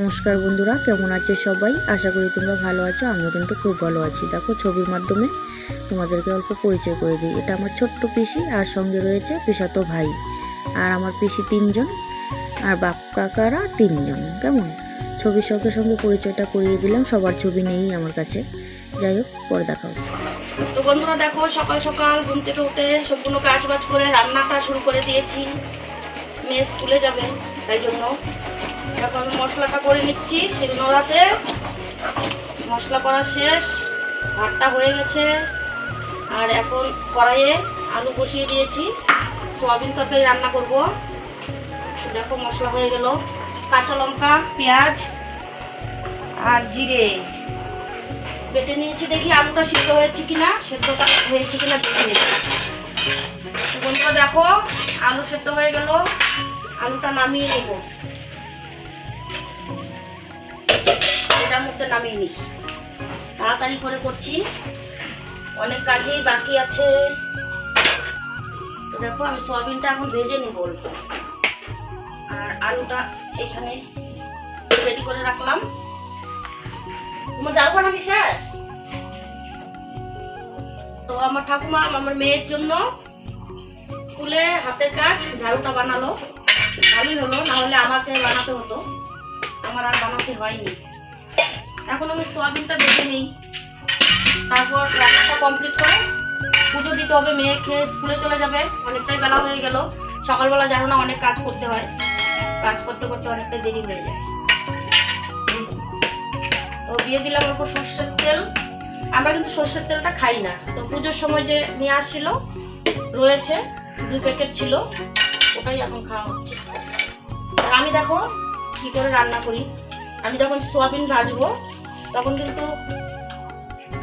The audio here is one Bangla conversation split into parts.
নমস্কার বন্ধুরা, কেমন আছো সবাই? আশা করি তোমরা ভালো আছো, আমিও কিন্তু খুব ভালো আছি। দেখো, ছবির মাধ্যমে তোমাদেরকে অল্প পরিচয় করে দিই। এটা আমার ছোট্ট পিসি, আর সঙ্গে রয়েছে পিসাতো ভাই। আর আমার পিসি তিনজন, আর বাপ কাকারা তিনজন। কেমন? ছবির সঙ্গে সঙ্গে পরিচয়টা করিয়ে দিলাম, সবার ছবি নেই আমার কাছে। যাই হোক, পরে দেখাও তো বন্ধুরা দেখো, সকাল সকাল ঘুম থেকে উঠে সম্পূর্ণ কাজ বাজ করে রান্নাটা শুরু করে দিয়েছি। মেয়ে স্কুলে যাবে, তাই জন্য এখন মশলাটা করে নিচ্ছি। শিলনোড়াতে মশলা করা শেষ, ভাতটা হয়ে গেছে। আর এখন কড়াইয়ে আলু বসিয়ে দিয়েছি। সোয়াবিন তরকারি রান্না করব। দেখো মশলা হয়ে গেল। কাঁচা লঙ্কা, পেঁয়াজ আর জিরে। বেটে নিয়েছি দেখি আলুটা সিদ্ধ হয়েছে কিনা, সেদ্ধটা হয়েছে কিনা দেখে বন্ধুরা দেখো, আলু সেদ্ধ হয়ে গেল। আলুটা নামিয়ে নেব। এটার মধ্যে নামিয়ে নিই। তাড়াতাড়ি করে করছি। অনেক কাজেই বাকি আছে। তো দেখো, আমি সয়াবিনটা এখন ভেজে নিব আর আলুটা এখানে রেডি করে রাখলাম। তোমার যাব নাকি শেষ তো আমার ঠাকুমা, আমার মেয়ের জন্য স্কুলে হাতের কাজ, ঝাড়ুটা বানালো। ভালোই হলো না হলে আমাকে বানাতে হতো। আমার আর বানাতে হয়নি। এখন আমি সোয়াবিনটা বেছে নিই। তারপর রান্নাটা কমপ্লিট করে পুজো দিতে হবে মেয়ে, খেয়ে স্কুলে চলে যাবে। অনেকটাই বেলা হয়ে গেল। সকালবেলা জানো না, অনেক কাজ করতে হয়। কাজ করতে করতে অনেকটাই দেরি হয়ে যায়। তো দিয়ে দিলাম অল্প সর্ষের তেল। আমরা কিন্তু সর্ষের তেলটা খাই না। তো পুজোর সময় যে নিয়ে আসছিল, রয়েছে। দুই প্যাকেট ছিল, ওটাই এখন খাওয়া হচ্ছে। আর আমি দেখো কী করে রান্না করি। আমি যখন সোয়াবিন ভাজবো, তখন কিন্তু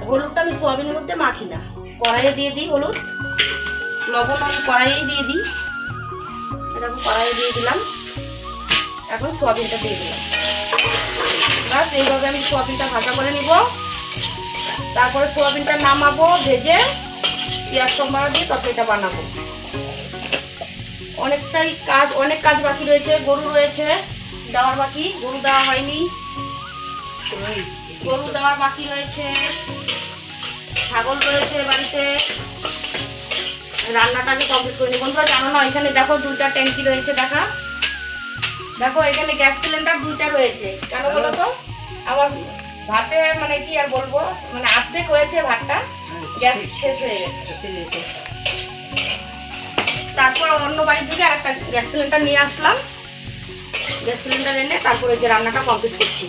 হলুদটা আমি সোয়াবিনের মধ্যে মাখি না। কড়াইয়ে দিয়ে দিই হলুদ, লবণ আমি কড়াইয়েই দিয়ে দিই। সেটা আমি কড়াইয়ে দিয়ে দিলাম। এখন সোয়াবিনটা দিয়ে দিলাম। বাস এইভাবে আমি সোয়াবিনটা ভাজা করে নিব। তারপরে সোয়াবিনটা নামাবো, ভেজে পেঁয়াজ টমাটো দিয়ে তরকারিটা বানাবো। অনেকটাই কাজ, অনেক কাজ বাকি রয়েছে, গরু রয়েছে, দেওয়ার বাকি, গরু দেওয়া হয়নি। গরু দেওয়ার বাকি রয়েছে, ছাগল রয়েছে বাড়িতে। রান্নাটা আমি কমপ্লিট করিনি। বন্ধুরা, জানো না এখানে দেখো দুইটা ট্যাঙ্কি রয়েছে, দেখা। দেখো, এখানে গ্যাস সিলিন্ডার দুইটা রয়েছে। কেন বলো তো? আমার ভাতে মানে কি আর বলব? মানে অর্ধেক হয়েছে ভাতটা, গ্যাস শেষ হয়ে গেছে। তারপর অন্য বাড়ি থেকে আর একটা গ্যাস সিলিন্ডার নিয়ে আসলাম। গ্যাস সিলিন্ডার এনে তারপরে যে রান্নাটা কমপ্লিট করছি।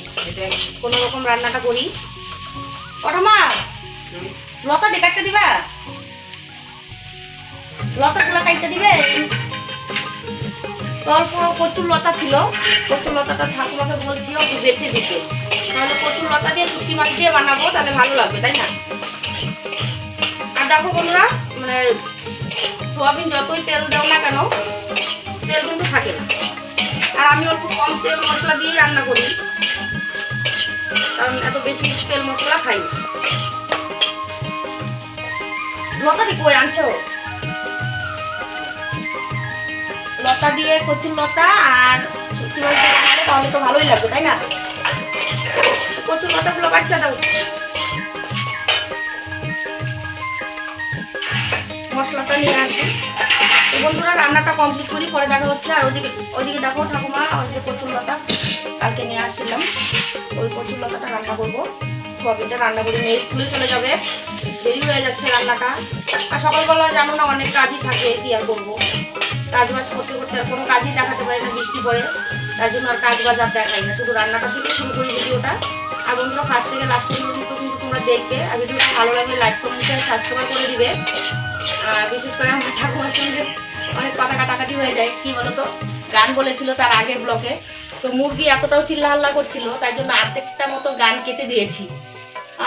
কোনো রকম রান্নাটা করি। মা লতা কাটতে দিবা? লতাগুলো কাটতে দিবে? তো অল্প কচুর লতা ছিল। কচুর লতাটা ঠাকুমাকে বলছি, ও অল্প বেছে দিতে। তাহলে কচুর লতা দিয়ে শুকি মাছ দিয়ে বানাবো, তাহলে ভালো লাগবে, তাই না? আর দেখো বন্ধুরা মানে সোয়াবিন যতই তেল দাও না কেন, তেল কিন্তু থাকে না। আর আমি অল্প কম তেল মশলা দিয়ে রান্না করি, কারণ এত বেশি তেল মশলা খাই লতা দি কই আনছো? লতা দিয়ে কচুর লতা আর তাহলে তো ভালোই লাগবে, তাই না? কচুর লতাগুলো বাচ্চা দাও। মশলাটা নিয়ে আসি তো বন্ধুরা, রান্নাটা কমপ্লিট করি, পরে দেখা হচ্ছে। আর ওদিকে ওদিকে দেখো ঠাকুমা, ওই যে কচুর লতা, কালকে নিয়ে আসছিলাম। ওই কচুর লতাটা রান্না করব। সবিনটা রান্না করে মেয়ে স্কুলে চলে যাবে। দেরি হয়ে যাচ্ছে রান্নাটা। আর সকালবেলা জানো না, অনেক কাজই থাকে, কি আর করব? কাজ বাজ করতে করতে আর কোনো কাজই দেখাতে পারি না, বৃষ্টি পড়ে। তার জন্য আর কাজ বাজ আর দেখাই না। শুধু রান্নাটা থেকে শুরু করি ভিডিওটা। আর বন্ধুরা ফার্স্ট থেকে লাস্ট পর্যন্ত কিন্তু তোমরা দেখবে। আর ভিডিওটা ভালো লাগলে লাইক কমেন্ট সাবস্ক্রাইব করে দিবে। বিশেষ করে আমার ঠাকুমার সঙ্গে অনেক কথা কাটাকাটি হয়ে যায়, কি বলতো? গান বলেছিল তার আগের ব্লকে। তো মুরগি এতটাও চিল্লা হাল্লা করছিল, তাই জন্য অর্ধেকটা মতো গান কেটে দিয়েছি।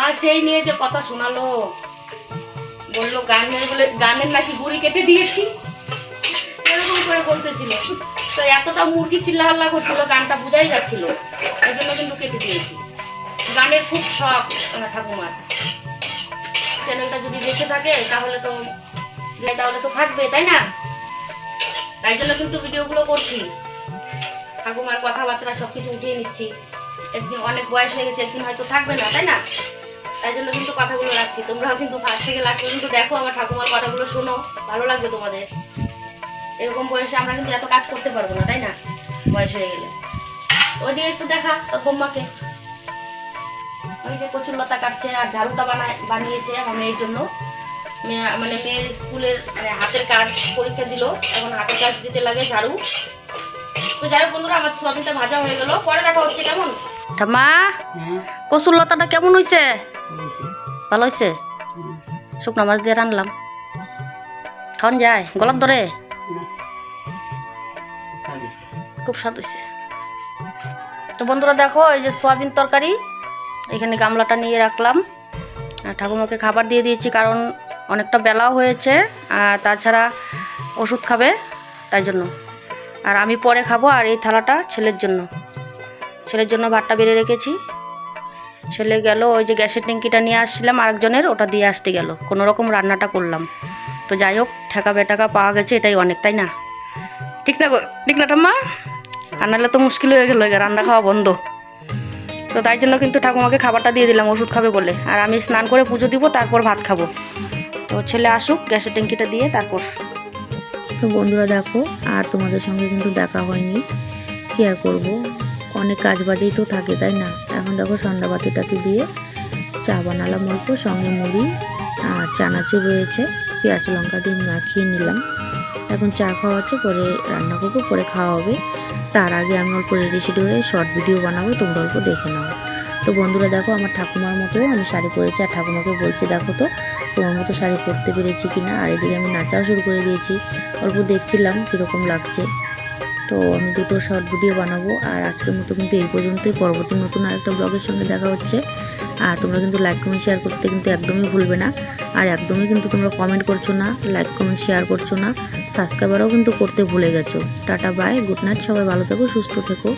আর সেই নিয়ে যে কথা শোনালো, বলল, গানের বলে, গানের নাকি গুড়ি কেটে দিয়েছি? এরকম করে বলতেছিল। তো এতটা মুরগি চিল্লা হাল্লা করছিল, গানটা বোঝাই যাচ্ছিল। এই জন্য কিন্তু কেটে দিয়েছি। গানের খুব শখ, ঠাকুমার। চ্যানেলটা যদি দেখে থাকে, তাহলে তো তাহলে তো থাকবে, তাই না? তাই জন্য কিন্তু ভিডিওগুলো করছি। ঠাকুমার কথাবার্তা সব কিছু উঠিয়ে নিচ্ছি। একদিন অনেক বয়স হয়ে গেছে, একদিন হয়তো থাকবে না, তাই না? তাই জন্য কিন্তু কথাগুলো রাখছি। তোমরাও কিন্তু ফার্স্ট থেকে লাস্ট পর্যন্ত দেখো আমার ঠাকুমার কথাগুলো, শোনো। ভালো লাগবে তোমাদের। এরকম বয়সে আমরা কিন্তু এত কাজ করতে পারব না, তাই না? বয়স হয়ে গেলে। ওইদিকে একটু দেখা তোর বোম্মাকে। ওই যে কচুর লতা কাটছে আর ঝাড়ুটা বানায় বানিয়েছে আমার মেয়ের জন্য। মানে মেয়ের স্কুলের মানে হাতের কাজ পরীক্ষা দিল, এখন হাতের কাজ দিতে লাগে ঝাড়ু। তো যাই হোক বন্ধুরা, আমার সোয়াবিনটা ভাজা হয়ে গেল। পরে দেখা হচ্ছে, কেমন? কচুর লতাটা কেমন হয়েছে ভালো হয়েছে শুকনো মাছ দিয়ে রানলাম। খাওয়ান যায়? গলার ধরে? খুব স্বাদ হয়েছে তো বন্ধুরা দেখো, এই যে সোয়াবিন তরকারি, এখানে গামলাটা নিয়ে রাখলাম। ঠাকুমাকে খাবার দিয়ে দিয়েছি, কারণ অনেকটা বেলাও হয়েছে তাছাড়া ওষুধ খাবে, তাই জন্য। আর আমি পরে খাব, আর এই থালাটা ছেলের জন্য। ছেলের জন্য ভাতটা বেড়ে রেখেছি। ছেলে গেল, ওই যে গ্যাসের ট্যাঙ্কিটা নিয়ে আসছিলাম, আরেকজনের, ওটা দিয়ে আসতে গেল। কোনো রকম রান্নাটা করলাম। তো যাই হোক, ঠেকা বেটাকা পাওয়া গেছে, এটাই অনেক, তাই না? ঠিক না ঠিক না ঠাম্মা? আর তো মুশকিল হয়ে গেলো রান্না খাওয়া বন্ধ। তো তাই জন্য কিন্তু ঠাকুমাকে খাবারটা দিয়ে দিলাম, ওষুধ খাবে বলে। আর আমি স্নান করে পুজো দিব, তারপর ভাত খাব। তো ছেলে আসুক, গ্যাসের ট্যাঙ্কিটা দিয়ে তারপর। তো বন্ধুরা দেখো, আর তোমাদের সঙ্গে কিন্তু দেখা হয়নি। কি আর করব? অনেক কাজ বাজেই তো থাকে, তাই না? এখন দেখো সন্ধ্যাবাতি টাতি দিয়ে চা বানালাম অল্প, সঙ্গে মুড়ি আর চানাচুর রয়েছে। পেঁয়াজ লঙ্কা দিয়ে মাখিয়ে নিলাম। এখন চা খাওয়া হচ্ছে পরে রান্না করব, পরে খাওয়া হবে। তার আগে আমি অল্প রেডি হয়ে শর্ট ভিডিও বানাবো, তোমরা অল্প দেখে নাও। তো বন্ধুরা দেখো, আমার ঠাকুমার মতো আমি শাড়ি পরেছি আর ঠাকুমাকে বলছি, দেখো তো, তোমার মতো শাড়ি পরতে পেরেছি কিনা? আর এদিকে আমি নাচাও শুরু করে দিয়েছি। অল্প দেখছিলাম কীরকম লাগছে। তো আমি দুটো শর্ট ভিডিও বানাবো আর আজকের মতো কিন্তু এই পর্যন্তই। পরবর্তী নতুন আরেকটা ব্লগের সঙ্গে দেখা হচ্ছে। আর তোমরা কিন্তু লাইক, কমেন্ট, শেয়ার করতে কিন্তু একদমই ভুলবে না। আর একদমই কিন্তু তোমরা কমেন্ট করছ না, লাইক, কমেন্ট, শেয়ার করছ না। সাবস্ক্রাইবারও কিন্তু করতে ভুলে গেছো। টাটা, বাই, গুড নাইট, সবাই ভালো থেকো, সুস্থ থেকো।